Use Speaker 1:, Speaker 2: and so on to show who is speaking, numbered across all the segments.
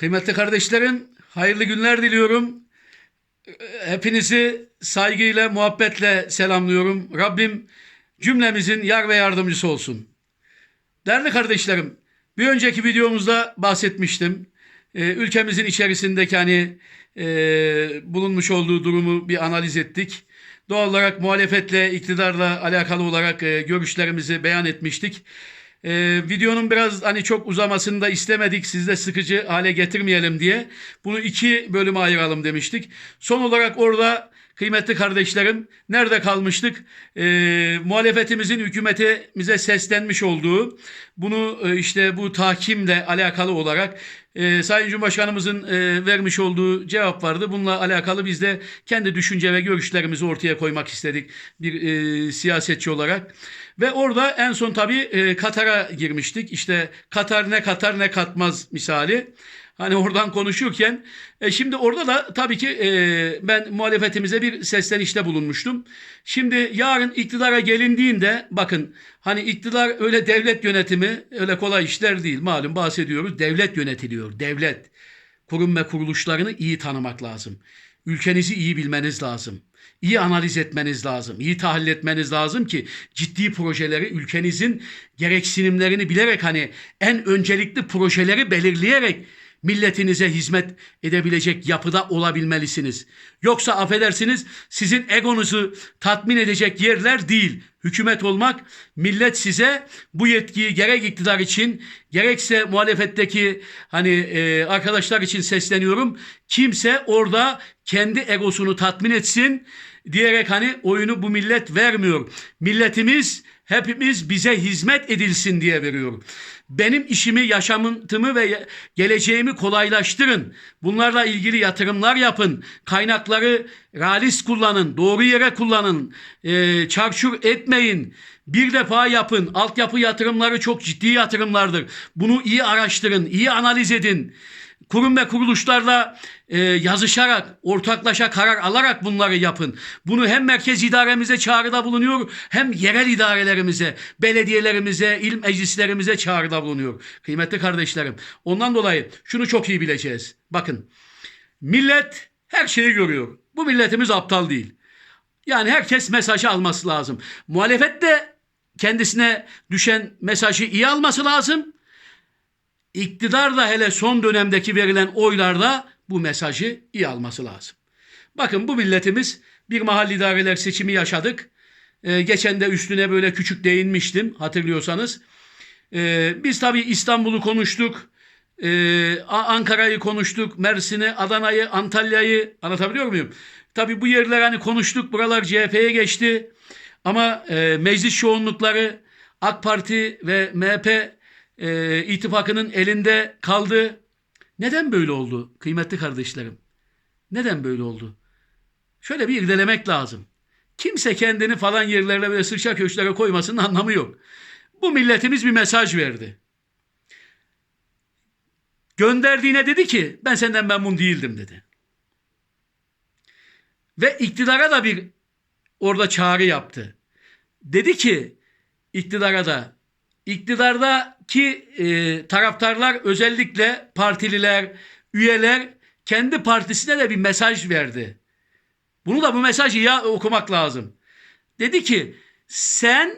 Speaker 1: Kıymetli kardeşlerim, hayırlı günler diliyorum. Hepinizi saygıyla, muhabbetle selamlıyorum. Rabbim cümlemizin yar ve yardımcısı olsun. Değerli kardeşlerim, bir önceki videomuzda bahsetmiştim. Ee, ülkemizin içerisindeki hani e, bulunmuş olduğu durumu bir analiz ettik. Doğal olarak muhalefetle, iktidarla alakalı olarak e, görüşlerimizi beyan etmiştik. Ee, videonun biraz hani çok uzamasını da istemedik. Sizde sıkıcı hale getirmeyelim diye. Bunu iki bölüme ayıralım demiştik. Son olarak orada kıymetli kardeşlerim nerede kalmıştık? Ee, muhalefetimizin hükümetimize seslenmiş olduğu bunu e, işte bu tahkimle alakalı olarak e, Sayın Cumhurbaşkanımızın e, vermiş olduğu cevap vardı. Bununla alakalı biz de kendi düşünce ve görüşlerimizi ortaya koymak istedik bir e, siyasetçi olarak. Ve orada en son tabii e, Katar'a girmiştik. İşte Katar ne katar ne katmaz misali. Hani oradan konuşurken e, şimdi orada da tabii ki e, ben muhalefetimize bir seslenişte bulunmuştum. Şimdi yarın iktidara gelindiğinde bakın hani iktidar öyle devlet yönetimi öyle kolay işler değil. Malum bahsediyoruz devlet yönetiliyor. Devlet kurum ve kuruluşlarını iyi tanımak lazım. Ülkenizi iyi bilmeniz lazım. İyi analiz etmeniz lazım. iyi tahlil etmeniz lazım ki ciddi projeleri ülkenizin gereksinimlerini bilerek hani en öncelikli projeleri belirleyerek milletinize hizmet edebilecek yapıda olabilmelisiniz. Yoksa affedersiniz sizin egonuzu tatmin edecek yerler değil. Hükümet olmak millet size bu yetkiyi gerek iktidar için gerekse muhalefetteki hani e, arkadaşlar için sesleniyorum. Kimse orada kendi egosunu tatmin etsin diyerek hani oyunu bu millet vermiyor. Milletimiz hepimiz bize hizmet edilsin diye veriyor. Benim işimi, yaşamımı ve geleceğimi kolaylaştırın. Bunlarla ilgili yatırımlar yapın. Kaynakları realist kullanın, doğru yere kullanın. E, çarçur etmeyin. Bir defa yapın. Altyapı yatırımları çok ciddi yatırımlardır. Bunu iyi araştırın, iyi analiz edin kurum ve kuruluşlarla e, yazışarak, ortaklaşa karar alarak bunları yapın. Bunu hem merkez idaremize çağrıda bulunuyor hem yerel idarelerimize, belediyelerimize, il meclislerimize çağrıda bulunuyor. Kıymetli kardeşlerim. Ondan dolayı şunu çok iyi bileceğiz. Bakın millet her şeyi görüyor. Bu milletimiz aptal değil. Yani herkes mesajı alması lazım. Muhalefet de kendisine düşen mesajı iyi alması lazım iktidar da hele son dönemdeki verilen oylarda bu mesajı iyi alması lazım. Bakın bu milletimiz bir mahalli idareler seçimi yaşadık. Ee, geçen de üstüne böyle küçük değinmiştim hatırlıyorsanız. Ee, biz tabii İstanbul'u konuştuk. Ee, Ankara'yı konuştuk. Mersin'i, Adana'yı, Antalya'yı anlatabiliyor muyum? Tabii bu yerler hani konuştuk. Buralar CHP'ye geçti. Ama e, meclis çoğunlukları AK Parti ve MHP e, ittifakının elinde kaldı. Neden böyle oldu kıymetli kardeşlerim? Neden böyle oldu? Şöyle bir irdelemek lazım. Kimse kendini falan yerlerine böyle sırça köşklere koymasının anlamı yok. Bu milletimiz bir mesaj verdi. Gönderdiğine dedi ki ben senden memnun değildim dedi. Ve iktidara da bir orada çağrı yaptı. Dedi ki iktidara da iktidardaki e, taraftarlar özellikle partililer, üyeler kendi partisine de bir mesaj verdi. Bunu da bu mesajı ya okumak lazım. Dedi ki sen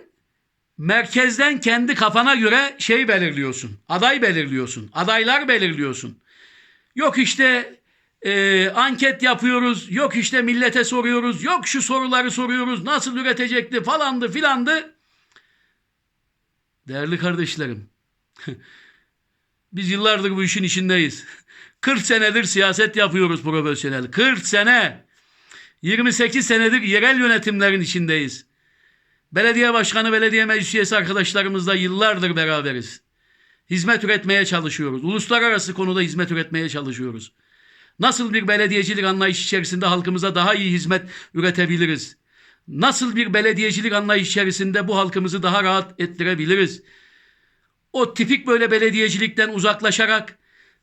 Speaker 1: merkezden kendi kafana göre şey belirliyorsun. Aday belirliyorsun. Adaylar belirliyorsun. Yok işte e, anket yapıyoruz. Yok işte millete soruyoruz. Yok şu soruları soruyoruz. Nasıl üretecekti falandı filandı. Değerli kardeşlerim, biz yıllardır bu işin içindeyiz. 40 senedir siyaset yapıyoruz profesyonel. 40 sene. 28 senedir yerel yönetimlerin içindeyiz. Belediye başkanı, belediye meclis üyesi arkadaşlarımızla yıllardır beraberiz. Hizmet üretmeye çalışıyoruz. Uluslararası konuda hizmet üretmeye çalışıyoruz. Nasıl bir belediyecilik anlayış içerisinde halkımıza daha iyi hizmet üretebiliriz? nasıl bir belediyecilik anlayış içerisinde bu halkımızı daha rahat ettirebiliriz? O tipik böyle belediyecilikten uzaklaşarak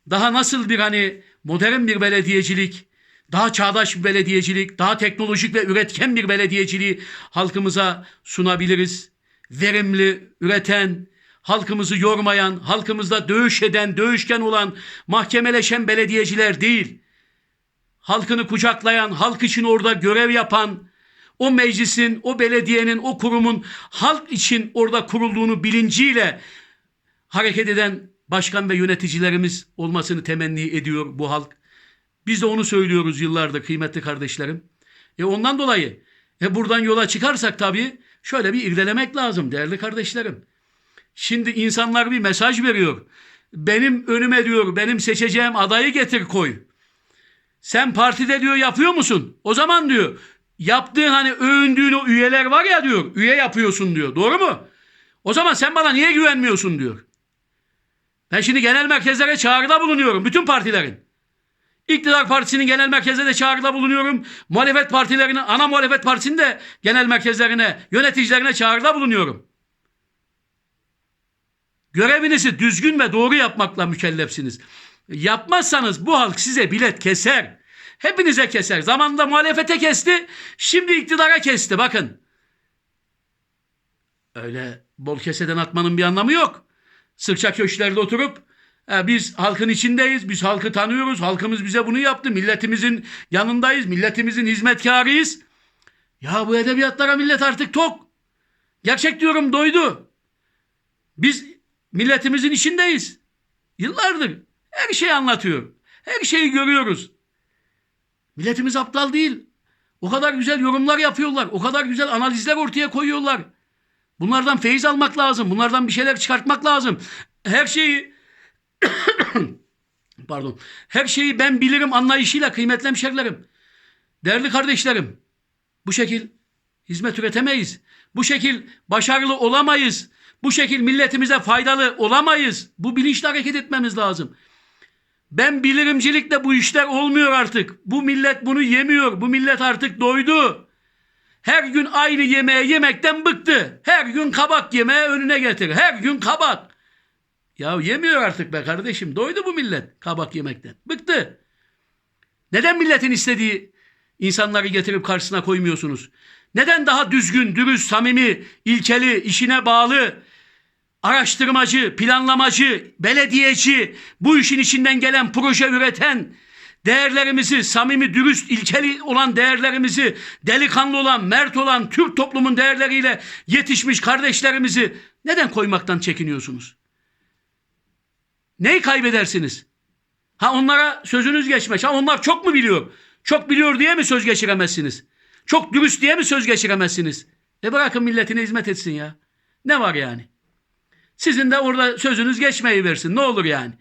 Speaker 1: daha nasıl bir hani modern bir belediyecilik, daha çağdaş bir belediyecilik, daha teknolojik ve üretken bir belediyeciliği halkımıza sunabiliriz. Verimli, üreten, halkımızı yormayan, halkımızda dövüş eden, dövüşken olan, mahkemeleşen belediyeciler değil. Halkını kucaklayan, halk için orada görev yapan, o meclisin, o belediyenin, o kurumun halk için orada kurulduğunu bilinciyle hareket eden başkan ve yöneticilerimiz olmasını temenni ediyor bu halk. Biz de onu söylüyoruz yıllardır kıymetli kardeşlerim. E ondan dolayı e buradan yola çıkarsak tabii şöyle bir irdelemek lazım değerli kardeşlerim. Şimdi insanlar bir mesaj veriyor. Benim önüme diyor benim seçeceğim adayı getir koy. Sen partide diyor yapıyor musun? O zaman diyor yaptığın hani övündüğün o üyeler var ya diyor üye yapıyorsun diyor. Doğru mu? O zaman sen bana niye güvenmiyorsun diyor. Ben şimdi genel merkezlere çağrıda bulunuyorum. Bütün partilerin. İktidar Partisi'nin genel merkezine de çağrıda bulunuyorum. Muhalefet partilerinin, ana muhalefet partisinin de genel merkezlerine, yöneticilerine çağrıda bulunuyorum. Görevinizi düzgün ve doğru yapmakla mükellefsiniz. Yapmazsanız bu halk size bilet keser. Hepinize keser. Zamanında muhalefete kesti, şimdi iktidara kesti. Bakın. Öyle bol keseden atmanın bir anlamı yok. Sırça köşklerde oturup "Ha, biz halkın içindeyiz, biz halkı tanıyoruz, halkımız bize bunu yaptı, milletimizin yanındayız, milletimizin hizmetkarıyız. Ya bu edebiyatlara millet artık tok. Gerçek diyorum doydu. Biz milletimizin içindeyiz. Yıllardır her şeyi anlatıyor. Her şeyi görüyoruz. Milletimiz aptal değil. O kadar güzel yorumlar yapıyorlar. O kadar güzel analizler ortaya koyuyorlar. Bunlardan feyiz almak lazım. Bunlardan bir şeyler çıkartmak lazım. Her şeyi pardon. Her şeyi ben bilirim anlayışıyla kıymetli hemşerilerim. Değerli kardeşlerim. Bu şekil hizmet üretemeyiz. Bu şekil başarılı olamayız. Bu şekil milletimize faydalı olamayız. Bu bilinçle hareket etmemiz lazım. Ben bilirimcilikle bu işler olmuyor artık. Bu millet bunu yemiyor. Bu millet artık doydu. Her gün aynı yemeği yemekten bıktı. Her gün kabak yemeği önüne getir. Her gün kabak. Ya yemiyor artık be kardeşim. Doydu bu millet kabak yemekten. Bıktı. Neden milletin istediği insanları getirip karşısına koymuyorsunuz? Neden daha düzgün, dürüst, samimi, ilkeli, işine bağlı, araştırmacı, planlamacı, belediyeci, bu işin içinden gelen proje üreten, değerlerimizi, samimi, dürüst, ilkeli olan değerlerimizi, delikanlı olan, mert olan, Türk toplumun değerleriyle yetişmiş kardeşlerimizi neden koymaktan çekiniyorsunuz? Neyi kaybedersiniz? Ha onlara sözünüz geçmez. Ha onlar çok mu biliyor? Çok biliyor diye mi söz geçiremezsiniz? Çok dürüst diye mi söz geçiremezsiniz? E bırakın milletine hizmet etsin ya. Ne var yani? Sizin de orada sözünüz geçmeyi versin. Ne olur yani?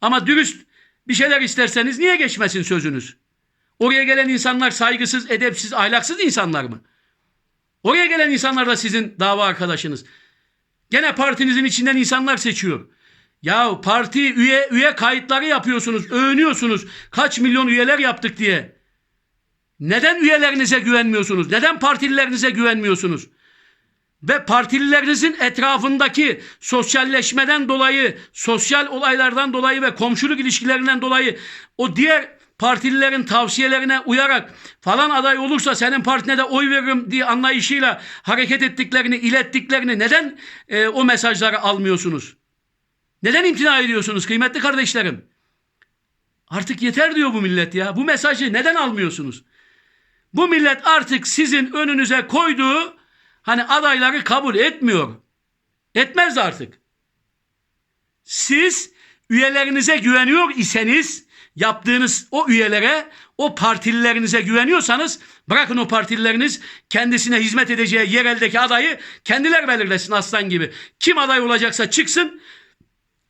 Speaker 1: Ama dürüst bir şeyler isterseniz niye geçmesin sözünüz? Oraya gelen insanlar saygısız, edepsiz, ahlaksız insanlar mı? Oraya gelen insanlar da sizin dava arkadaşınız. Gene partinizin içinden insanlar seçiyor. Ya parti üye üye kayıtları yapıyorsunuz, övünüyorsunuz. Kaç milyon üyeler yaptık diye. Neden üyelerinize güvenmiyorsunuz? Neden partililerinize güvenmiyorsunuz? Ve partililerinizin etrafındaki sosyalleşmeden dolayı, sosyal olaylardan dolayı ve komşuluk ilişkilerinden dolayı o diğer partililerin tavsiyelerine uyarak falan aday olursa senin partine de oy veririm diye anlayışıyla hareket ettiklerini, ilettiklerini neden e, o mesajları almıyorsunuz? Neden imtina ediyorsunuz kıymetli kardeşlerim? Artık yeter diyor bu millet ya. Bu mesajı neden almıyorsunuz? Bu millet artık sizin önünüze koyduğu hani adayları kabul etmiyor. Etmez artık. Siz üyelerinize güveniyor iseniz yaptığınız o üyelere, o partililerinize güveniyorsanız bırakın o partilileriniz kendisine hizmet edeceği yereldeki adayı kendiler belirlesin aslan gibi. Kim aday olacaksa çıksın,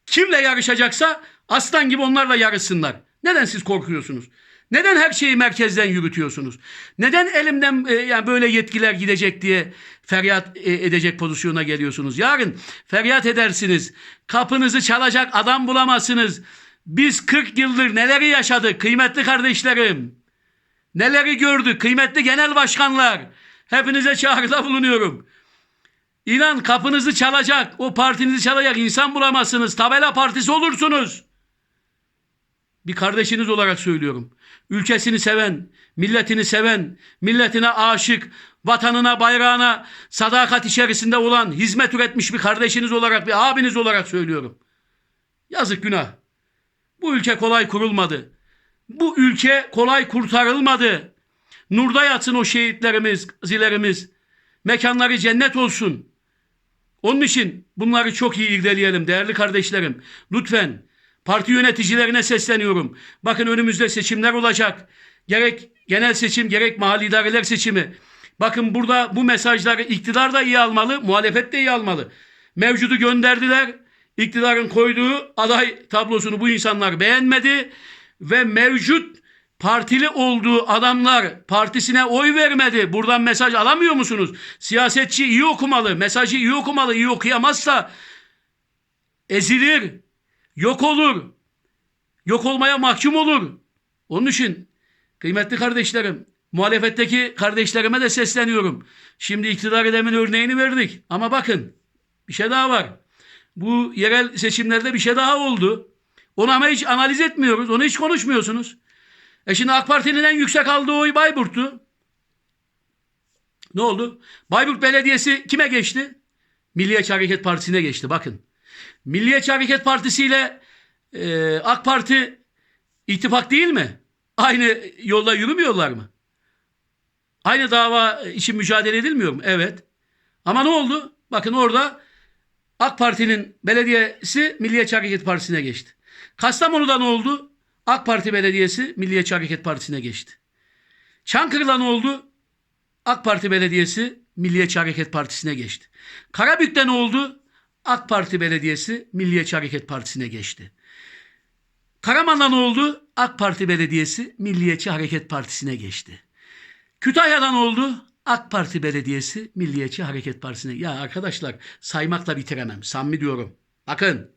Speaker 1: kimle yarışacaksa aslan gibi onlarla yarışsınlar. Neden siz korkuyorsunuz? Neden her şeyi merkezden yürütüyorsunuz? Neden elimden e, yani böyle yetkiler gidecek diye feryat e, edecek pozisyona geliyorsunuz? Yarın feryat edersiniz. Kapınızı çalacak adam bulamazsınız. Biz 40 yıldır neleri yaşadık kıymetli kardeşlerim? Neleri gördük kıymetli genel başkanlar? Hepinize çağrıda bulunuyorum. İnan kapınızı çalacak, o partinizi çalacak insan bulamazsınız. Tabela partisi olursunuz. Bir kardeşiniz olarak söylüyorum. Ülkesini seven, milletini seven, milletine aşık, vatanına, bayrağına sadakat içerisinde olan, hizmet üretmiş bir kardeşiniz olarak, bir abiniz olarak söylüyorum. Yazık günah. Bu ülke kolay kurulmadı. Bu ülke kolay kurtarılmadı. Nurda yatsın o şehitlerimiz, gazilerimiz. Mekanları cennet olsun. Onun için bunları çok iyi irdeleyelim değerli kardeşlerim. Lütfen parti yöneticilerine sesleniyorum. Bakın önümüzde seçimler olacak. Gerek genel seçim gerek mahalli idareler seçimi. Bakın burada bu mesajları iktidar da iyi almalı, muhalefet de iyi almalı. Mevcudu gönderdiler. İktidarın koyduğu aday tablosunu bu insanlar beğenmedi ve mevcut partili olduğu adamlar partisine oy vermedi. Buradan mesaj alamıyor musunuz? Siyasetçi iyi okumalı, mesajı iyi okumalı. İyi okuyamazsa ezilir, yok olur, yok olmaya mahkum olur. Onun için kıymetli kardeşlerim, muhalefetteki kardeşlerime de sesleniyorum. Şimdi iktidar demin örneğini verdik ama bakın bir şey daha var. Bu yerel seçimlerde bir şey daha oldu. Onu ama hiç analiz etmiyoruz. Onu hiç konuşmuyorsunuz. E şimdi AK Parti'nin en yüksek aldığı oy Bayburt'tu. Ne oldu? Bayburt Belediyesi kime geçti? Milliyetçi Hareket Partisi'ne geçti. Bakın. Milliyetçi Hareket Partisi ile e, AK Parti ittifak değil mi? Aynı yolda yürümüyorlar mı? Aynı dava için mücadele edilmiyor mu? Evet. Ama ne oldu? Bakın orada AK Parti'nin belediyesi Milliyetçi Hareket Partisi'ne geçti. Kastamonu'da ne oldu? AK Parti Belediyesi Milliyetçi Hareket Partisi'ne geçti. Çankırı'da ne oldu? AK Parti Belediyesi Milliyetçi Hareket Partisi'ne geçti. Karabük'te ne oldu? AK Parti Belediyesi Milliyetçi Hareket Partisi'ne geçti. Karaman'da ne oldu? AK Parti Belediyesi Milliyetçi Hareket Partisi'ne geçti. Kütahya'da ne oldu? AK Parti Belediyesi Milliyetçi Hareket Partisi'ne. Ya arkadaşlar saymakla bitiremem. Samimi diyorum. Bakın.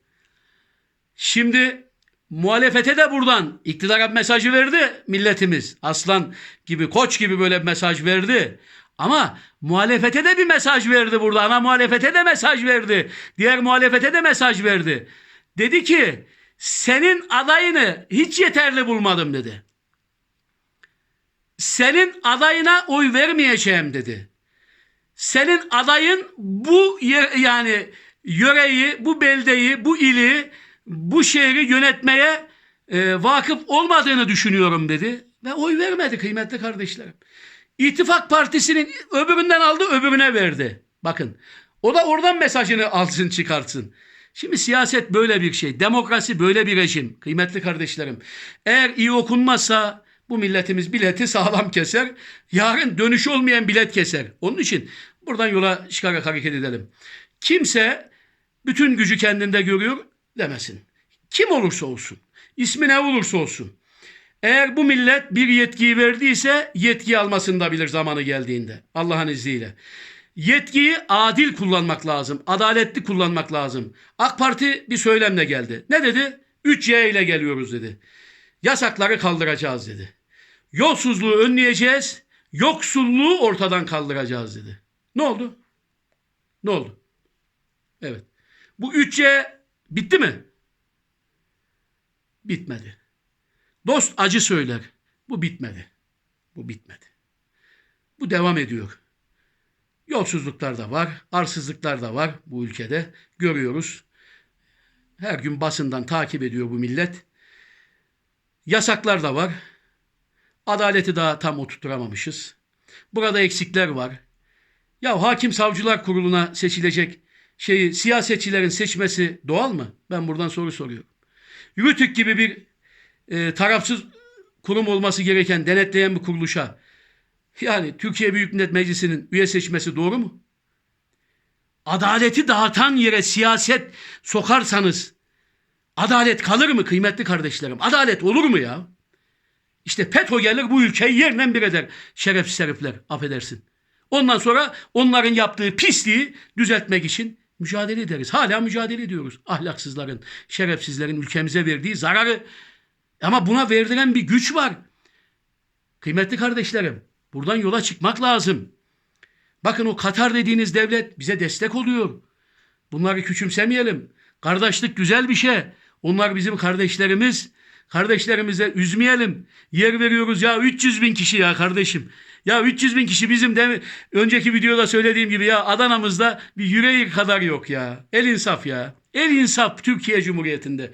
Speaker 1: Şimdi muhalefete de buradan iktidara mesajı verdi milletimiz. Aslan gibi, koç gibi böyle bir mesaj verdi. Ama muhalefete de bir mesaj verdi burada. Ana muhalefete de mesaj verdi. Diğer muhalefete de mesaj verdi. Dedi ki senin adayını hiç yeterli bulmadım dedi. Senin adayına oy vermeyeceğim dedi. Senin adayın bu yer, yani yöreyi, bu beldeyi, bu ili, bu şehri yönetmeye e, vakıf olmadığını düşünüyorum dedi. Ve oy vermedi kıymetli kardeşlerim. İttifak Partisi'nin öbüründen aldı öbürüne verdi. Bakın o da oradan mesajını alsın çıkartsın. Şimdi siyaset böyle bir şey. Demokrasi böyle bir rejim. Kıymetli kardeşlerim. Eğer iyi okunmazsa bu milletimiz bileti sağlam keser. Yarın dönüşü olmayan bilet keser. Onun için buradan yola çıkarak hareket edelim. Kimse bütün gücü kendinde görüyor demesin. Kim olursa olsun. ismi ne olursa olsun. Eğer bu millet bir yetkiyi verdiyse yetki almasını da bilir zamanı geldiğinde. Allah'ın izniyle. Yetkiyi adil kullanmak lazım. Adaletli kullanmak lazım. AK Parti bir söylemle geldi. Ne dedi? 3Y ile geliyoruz dedi. Yasakları kaldıracağız dedi. Yolsuzluğu önleyeceğiz. Yoksulluğu ortadan kaldıracağız dedi. Ne oldu? Ne oldu? Evet. Bu 3Y bitti mi? Bitmedi. Dost acı söyler. Bu bitmedi. Bu bitmedi. Bu devam ediyor. Yolsuzluklar da var, arsızlıklar da var bu ülkede. Görüyoruz. Her gün basından takip ediyor bu millet. Yasaklar da var. Adaleti daha tam oturtamamışız. Burada eksikler var. Ya hakim savcılar kuruluna seçilecek şeyi siyasetçilerin seçmesi doğal mı? Ben buradan soru soruyorum. Rütük gibi bir e, tarafsız kurum olması gereken denetleyen bir kuruluşa yani Türkiye Büyük Millet Meclisi'nin üye seçmesi doğru mu? Adaleti dağıtan yere siyaset sokarsanız adalet kalır mı kıymetli kardeşlerim? Adalet olur mu ya? İşte FETÖ gelir bu ülkeyi yerle bir eder. Şerefsiz herifler affedersin. Ondan sonra onların yaptığı pisliği düzeltmek için mücadele ederiz. Hala mücadele ediyoruz. Ahlaksızların, şerefsizlerin ülkemize verdiği zararı ama buna verilen bir güç var. Kıymetli kardeşlerim, buradan yola çıkmak lazım. Bakın o Katar dediğiniz devlet bize destek oluyor. Bunları küçümsemeyelim. Kardeşlik güzel bir şey. Onlar bizim kardeşlerimiz. Kardeşlerimize üzmeyelim. Yer veriyoruz ya 300 bin kişi ya kardeşim. Ya 300 bin kişi bizim de önceki videoda söylediğim gibi ya Adana'mızda bir yüreği kadar yok ya. El insaf ya. El insaf Türkiye Cumhuriyeti'nde.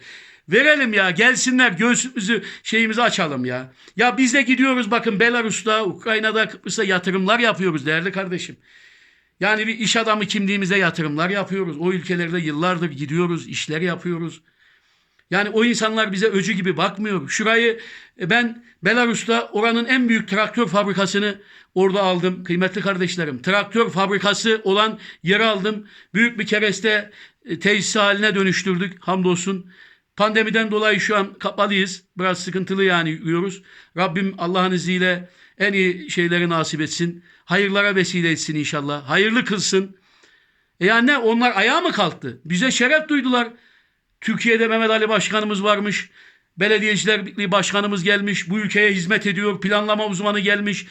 Speaker 1: Verelim ya gelsinler göğsümüzü şeyimizi açalım ya. Ya biz de gidiyoruz bakın Belarus'ta, Ukrayna'da, Kıbrıs'ta yatırımlar yapıyoruz değerli kardeşim. Yani bir iş adamı kimliğimize yatırımlar yapıyoruz. O ülkelerde yıllardır gidiyoruz, işler yapıyoruz. Yani o insanlar bize öcü gibi bakmıyor. Şurayı e, ben Belarus'ta oranın en büyük traktör fabrikasını orada aldım. Kıymetli kardeşlerim. Traktör fabrikası olan yeri aldım. Büyük bir kereste e, tesis haline dönüştürdük. Hamdolsun. Pandemiden dolayı şu an kapalıyız. Biraz sıkıntılı yani yürüyoruz. Rabbim Allah'ın izniyle en iyi şeyleri nasip etsin. Hayırlara vesile etsin inşallah. Hayırlı kılsın. E yani ne? Onlar ayağa mı kalktı? Bize şeref duydular. Türkiye'de Mehmet Ali Başkanımız varmış. Belediyeciler Birliği Başkanımız gelmiş. Bu ülkeye hizmet ediyor. Planlama uzmanı gelmiş.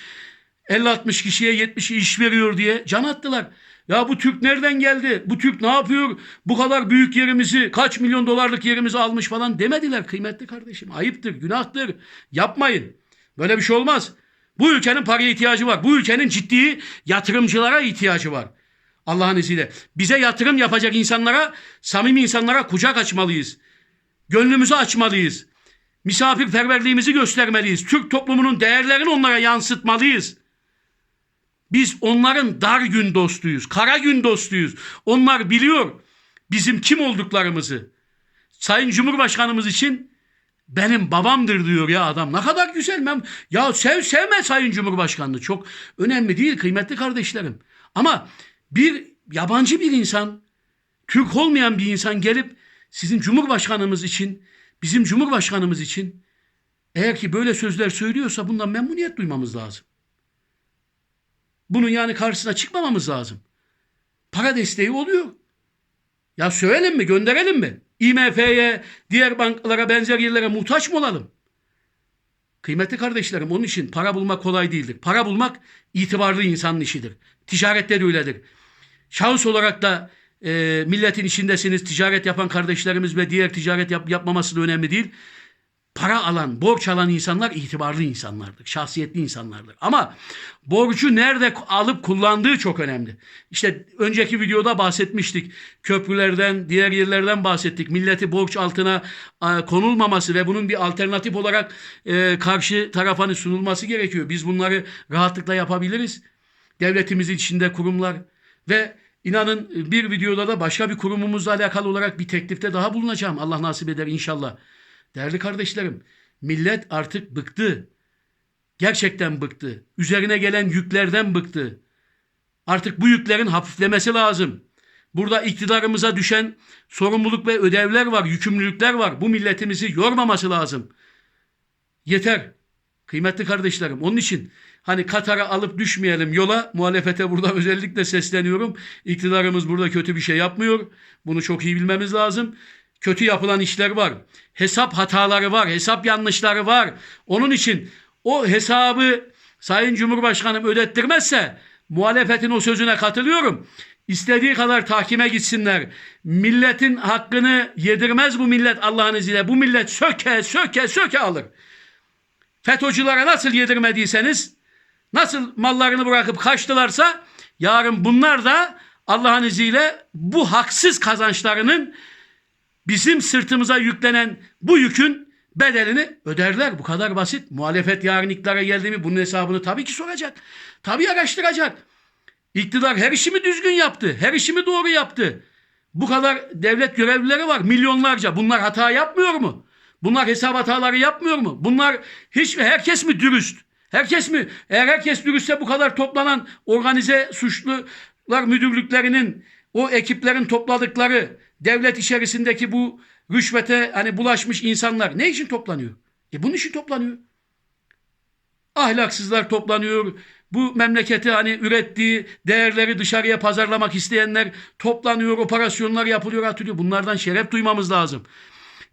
Speaker 1: 50-60 kişiye 70 iş veriyor diye can attılar. Ya bu Türk nereden geldi? Bu Türk ne yapıyor? Bu kadar büyük yerimizi, kaç milyon dolarlık yerimizi almış falan demediler kıymetli kardeşim. Ayıptır, günahtır. Yapmayın. Böyle bir şey olmaz. Bu ülkenin paraya ihtiyacı var. Bu ülkenin ciddi yatırımcılara ihtiyacı var. Allah'ın izniyle. Bize yatırım yapacak insanlara, samimi insanlara kucak açmalıyız. Gönlümüzü açmalıyız. Misafirperverliğimizi göstermeliyiz. Türk toplumunun değerlerini onlara yansıtmalıyız. Biz onların dar gün dostuyuz, kara gün dostuyuz. Onlar biliyor bizim kim olduklarımızı. Sayın Cumhurbaşkanımız için benim babamdır diyor ya adam. Ne kadar güzel. Ben, ya sev sevme Sayın Cumhurbaşkanını. Çok önemli değil kıymetli kardeşlerim. Ama bir yabancı bir insan, Türk olmayan bir insan gelip sizin Cumhurbaşkanımız için, bizim Cumhurbaşkanımız için eğer ki böyle sözler söylüyorsa bundan memnuniyet duymamız lazım. Bunun yani karşısına çıkmamamız lazım. Para desteği oluyor. Ya söyleyelim mi, gönderelim mi? IMF'ye, diğer bankalara, benzer yerlere muhtaç mı olalım? Kıymetli kardeşlerim onun için para bulmak kolay değildir. Para bulmak itibarlı insanın işidir. Ticarette de öyledir. Şahıs olarak da e, milletin içindesiniz. Ticaret yapan kardeşlerimiz ve diğer ticaret yap, yapmaması da önemli değil. Para alan, borç alan insanlar itibarlı insanlardır. Şahsiyetli insanlardır. Ama borcu nerede alıp kullandığı çok önemli. İşte önceki videoda bahsetmiştik. Köprülerden, diğer yerlerden bahsettik. Milleti borç altına konulmaması ve bunun bir alternatif olarak e, karşı tarafa hani sunulması gerekiyor. Biz bunları rahatlıkla yapabiliriz. Devletimizin içinde kurumlar ve inanın bir videoda da başka bir kurumumuzla alakalı olarak bir teklifte daha bulunacağım. Allah nasip eder inşallah. Değerli kardeşlerim, millet artık bıktı. Gerçekten bıktı. Üzerine gelen yüklerden bıktı. Artık bu yüklerin hafiflemesi lazım. Burada iktidarımıza düşen sorumluluk ve ödevler var, yükümlülükler var. Bu milletimizi yormaması lazım. Yeter. Kıymetli kardeşlerim onun için hani Katar'a alıp düşmeyelim yola muhalefete burada özellikle sesleniyorum. İktidarımız burada kötü bir şey yapmıyor. Bunu çok iyi bilmemiz lazım. Kötü yapılan işler var. Hesap hataları var. Hesap yanlışları var. Onun için o hesabı Sayın Cumhurbaşkanım ödettirmezse muhalefetin o sözüne katılıyorum. İstediği kadar tahkime gitsinler. Milletin hakkını yedirmez bu millet Allah'ın izniyle. Bu millet söke söke söke alır. FETÖ'cülere nasıl yedirmediyseniz, nasıl mallarını bırakıp kaçtılarsa yarın bunlar da Allah'ın izniyle bu haksız kazançlarının bizim sırtımıza yüklenen bu yükün bedelini öderler. Bu kadar basit. Muhalefet yarın iktidara geldi mi bunun hesabını tabii ki soracak. Tabii araştıracak. İktidar her işimi düzgün yaptı. Her işimi doğru yaptı. Bu kadar devlet görevlileri var milyonlarca. Bunlar hata yapmıyor mu? Bunlar hesap hataları yapmıyor mu? Bunlar hiç herkes mi dürüst? Herkes mi? Eğer herkes dürüstse bu kadar toplanan organize suçlular müdürlüklerinin o ekiplerin topladıkları devlet içerisindeki bu rüşvete hani bulaşmış insanlar ne için toplanıyor? E bunun için toplanıyor. Ahlaksızlar toplanıyor. Bu memleketi hani ürettiği değerleri dışarıya pazarlamak isteyenler toplanıyor, operasyonlar yapılıyor, atılıyor. Bunlardan şeref duymamız lazım.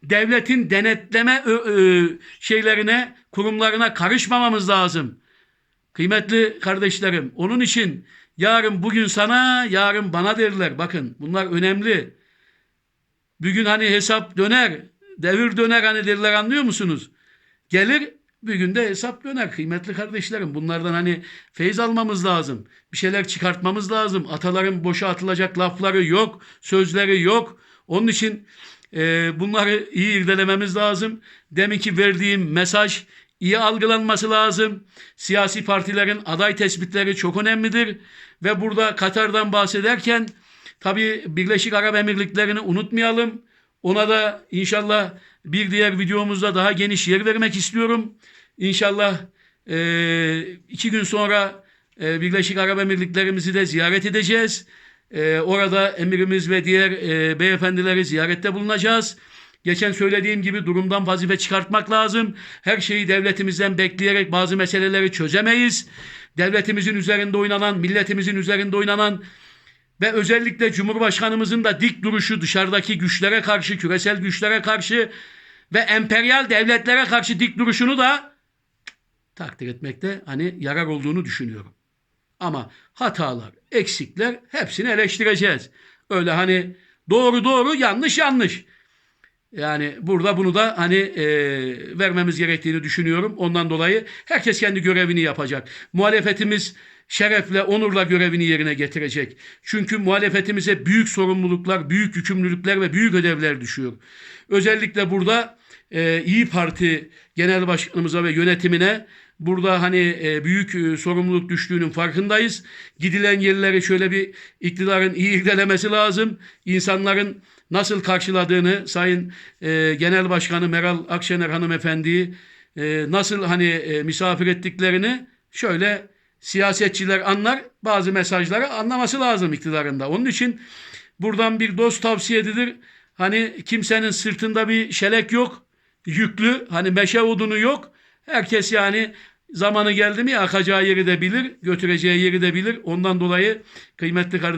Speaker 1: Devletin denetleme şeylerine, kurumlarına karışmamamız lazım. Kıymetli kardeşlerim, onun için yarın bugün sana, yarın bana derler. Bakın bunlar önemli. Bugün hani hesap döner. devir döner hani derler anlıyor musunuz? Gelir bir günde hesap döner kıymetli kardeşlerim. Bunlardan hani feyiz almamız lazım. Bir şeyler çıkartmamız lazım. Ataların boşa atılacak lafları yok, sözleri yok. Onun için e, bunları iyi irdelememiz lazım. Deminki verdiğim mesaj iyi algılanması lazım. Siyasi partilerin aday tespitleri çok önemlidir. Ve burada Katar'dan bahsederken tabii Birleşik Arap Emirlikleri'ni unutmayalım. Ona da inşallah bir diğer videomuzda daha geniş yer vermek istiyorum. İnşallah e, iki gün sonra e, Birleşik Arap Emirliklerimizi de ziyaret edeceğiz. E, orada emirimiz ve diğer e, beyefendileri ziyarette bulunacağız. Geçen söylediğim gibi durumdan vazife çıkartmak lazım. Her şeyi devletimizden bekleyerek bazı meseleleri çözemeyiz. Devletimizin üzerinde oynanan, milletimizin üzerinde oynanan ve özellikle Cumhurbaşkanımızın da dik duruşu dışarıdaki güçlere karşı, küresel güçlere karşı ve emperyal devletlere karşı dik duruşunu da takdir etmekte hani yarar olduğunu düşünüyorum. Ama hatalar, eksikler hepsini eleştireceğiz. Öyle hani doğru doğru, yanlış yanlış. Yani burada bunu da hani e, vermemiz gerektiğini düşünüyorum. Ondan dolayı herkes kendi görevini yapacak. Muhalefetimiz şerefle, onurla görevini yerine getirecek. Çünkü muhalefetimize büyük sorumluluklar, büyük yükümlülükler ve büyük ödevler düşüyor. Özellikle burada e, İyi Parti Genel Başkanımıza ve yönetimine burada hani e, büyük e, sorumluluk düştüğünün farkındayız. Gidilen yerleri şöyle bir iktidarın iyi irdelemesi lazım. İnsanların nasıl karşıladığını Sayın e, Genel Başkanı Meral Akşener hanımefendiyi e, nasıl hani e, misafir ettiklerini şöyle siyasetçiler anlar bazı mesajları anlaması lazım iktidarında. Onun için buradan bir dost tavsiye edilir. Hani kimsenin sırtında bir şelek yok. Yüklü hani meşe odunu yok. Herkes yani zamanı geldi mi akacağı yeri de bilir, götüreceği yeri de bilir. Ondan dolayı kıymetli kardeşlerim